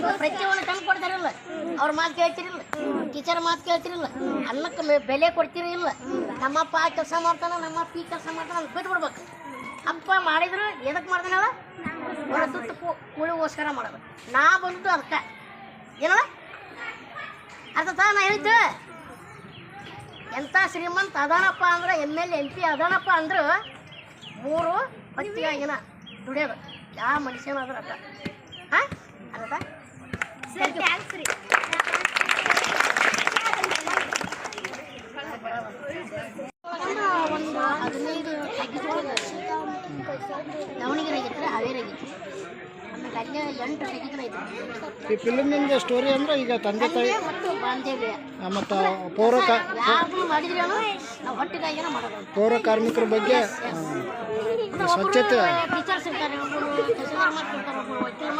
ಪ್ರತಿಯೊಂದು ತಂದು ಕೊಡ್ತಾರಿಲ್ಲ. ಅವ್ರ ಮಾತು ಕೇಳ್ತಿರಿಲ್ಲ. ಟೀಚರ್ ಮಾತು ಕೇಳ್ತಿರಿಲ್ಲ. ಅನ್ನಕ್ಕೆ ಬೆಲೆ ಕೊಡ್ತೀರಿ ಇಲ್ಲ ನಮ್ಮಪ್ಪ ಆ ಕೆಲಸ ಮಾಡ್ತಾನ, ನಮ್ಮಪ್ಪ ಈ ಕೆಲಸ ಮಾಡ್ತಾನೆ ಅಂತ ಬಿಟ್ಟು ಬಿಡ್ಬೇಕು ಅಪ್ಪ ಮಾಡಿದ್ರು ಎದಕ್ಕೆ ಮಾಡ್ತಾನಲ್ಲ ಹೊರ ಸುತ್ತ ಕೂಳಿಗೋಸ್ಕರ ಮಾಡೋದು. ನಾ ಬಂದು ಅದಕ್ಕೆ. ಏನಲ್ಲ ಅರ್ಥ ನಾ ಹೇಳಿದ್ದು? ಎಂಥ ಶ್ರೀಮಂತ ಅದಾನಪ್ಪ ಅಂದ್ರೆ, ಎಂ ಎಲ್ ಎಂ ಪಿ ಅದಾನಪ್ಪ ಅಂದ್ರೆ ಮೂರು ಹೊತ್ತಿಗಾಗಿನ ದುಡಿಯೋದು. ಯಾವ ಮನುಷ್ಯನಾದ್ರೂ ಅದ. ಹಾಂ? ಒಂದು ಹದಿನೈದು ತೆಗಿದ್ರೊಳಗೆ ದಾವಣಗೆರೆ ಆಗೈತ್ರಿ ಹಾವೇರಿ ಆಗೈತಿ ಆಮೇಲೆ ಅಲ್ಲೇ ಎಂಟು ತೆಗಿದ್ರೆ ಐತಿ ಈ ಫಿಲ್ಮಿಂದ ಸ್ಟೋರಿ ಅಂದ್ರೆ ಈಗ ತಂದೆ ತಾಯಿ ಮತ್ತು ಬಾಂಧವ್ಯ. ಮತ್ತು ಪೌರ ಕಾ ಯಾವುದು ಮಾಡಿದ್ರೂ ನಾವು ಹೊಟ್ಟಿಗಾಗಿನ ಮಾಡೋದು ಪೌರ ಕಾರ್ಮಿಕರ ಬಗ್ಗೆ ಸ್ವಚ್ಛತೆ. ಟೀಚರ್ಸ್ ಇರ್ತಾರೆ ಒಬ್ಬರು ಒಬ್ಬರು ವಕೀಲ